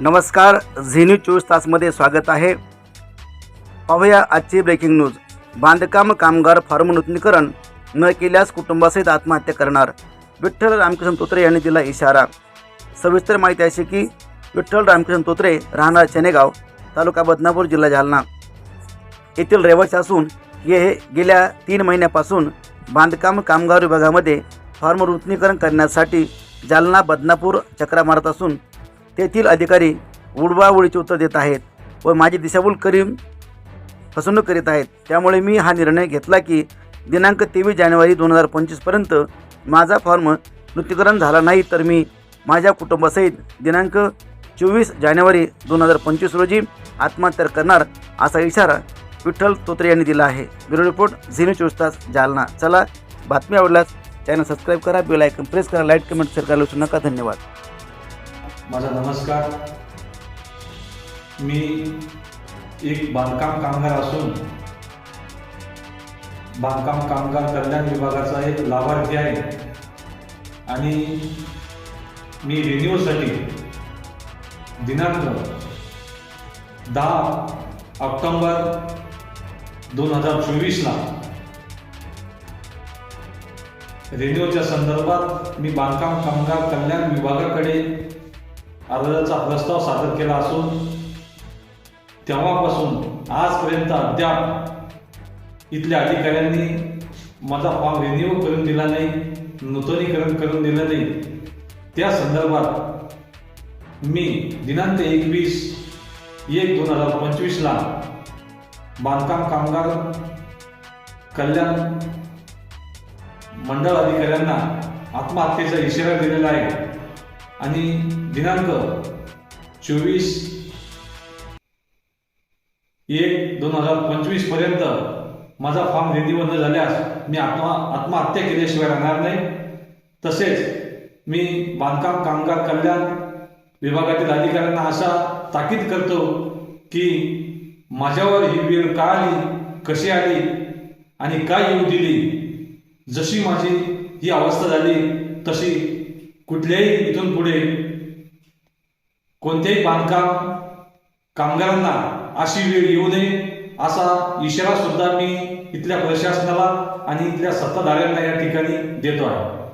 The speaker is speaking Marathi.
नमस्कार झी न्यूज चोवीस तासमध्ये स्वागत आहे. पाहूया आजची ब्रेकिंग न्यूज बांधकाम कामगार फॉर्म नूतनीकरण न केल्यास कुटुंबासहित आत्महत्या करणार. विठ्ठल रामकृष्ण तोत्रे यांनी दिला इशारा. सविस्तर माहिती अशी की विठ्ठल रामकृष्ण तोत्रे राहणार चेनेगाव तालुका बदनापूर जिल्हा जालना. येथील रहिवासी असून हे गेल्या तीन महिन्यापासून बांधकाम कामगार विभागामध्ये फॉर्म नूतनीकरण करण्यासाठी जालना बदनापूर चक्रा मारत असून तेथील अधिकारी उडवाउडीचे उत्तर देत आहेत व माझी दिशाभूल करीम फसवणूक करीत आहेत. त्यामुळे मी हा निर्णय घेतला की दिनांक तेवीस जानेवारी दोन हजार पंचवीसपर्यंत माझा फॉर्म नूतनीकरण झाला नाही तर मी माझ्या कुटुंबासहित दिनांक चोवीस जानेवारी दोन हजार पंचवीस रोजी आत्महत्या करणार असा इशारा विठ्ठल तोत्रे यांनी दिला आहे. ब्युरो रिपोर्ट झिनो चोवीस तास जालना. चला बातमी आवडल्यास चॅनल सबस्क्राईब करा बेल आयकन प्रेस करा लाईक कमेंट शेअर करायला विसरू नका. धन्यवाद. माझा नमस्कार. मी एक बांधकाम कामगार असून बांधकाम कामगार कल्याण विभागाचा एक लाभार्थी आहे. आणि मी रिन्यूसाठी दिनांक दहा ऑक्टोंबर दोन हजार चोवीसला रेडिओच्या संदर्भात मी बांधकाम कामगार कल्याण विभागाकडे अर्जाचा प्रस्ताव सादर केला असून तेव्हापासून आजपर्यंत अद्याप इथल्या अधिकाऱ्यांनी माझा फॉर्म रिन्यू करून दिला नाही नूतनीकरण करून दिलं नाही. त्या संदर्भात मी दिनांक एकवीस एक दोन हजार पंचवीसला बांधकाम कामगार कल्याण मंडळ अधिकाऱ्यांना आत्महत्येचा इशारा दिलेला आहे. आणि दिनांक चोवीस एक दोन हजार पंचवीसपर्यंत माझा फॉर्म रिन्यू झाल्यास मी आत्मा आत्महत्या केल्याशिवाय राहणार नाही. तसेच मी बांधकाम कामगार कल्याण विभागातील अधिकाऱ्यांना अशा ताकीद करतो की माझ्यावर ही वेळ का आली कशी आली आणि काय येऊ दिली जशी माझी ही अवस्था झाली तशी कुठल्याही इथून पुढे कोणत्याही बांधकाम कामगारांना अशी वेळ येऊ नये असा इशारा सुद्धा मी इथल्या प्रशासनाला आणि इथल्या सत्ताधाऱ्यांना या ठिकाणी देतो आहे.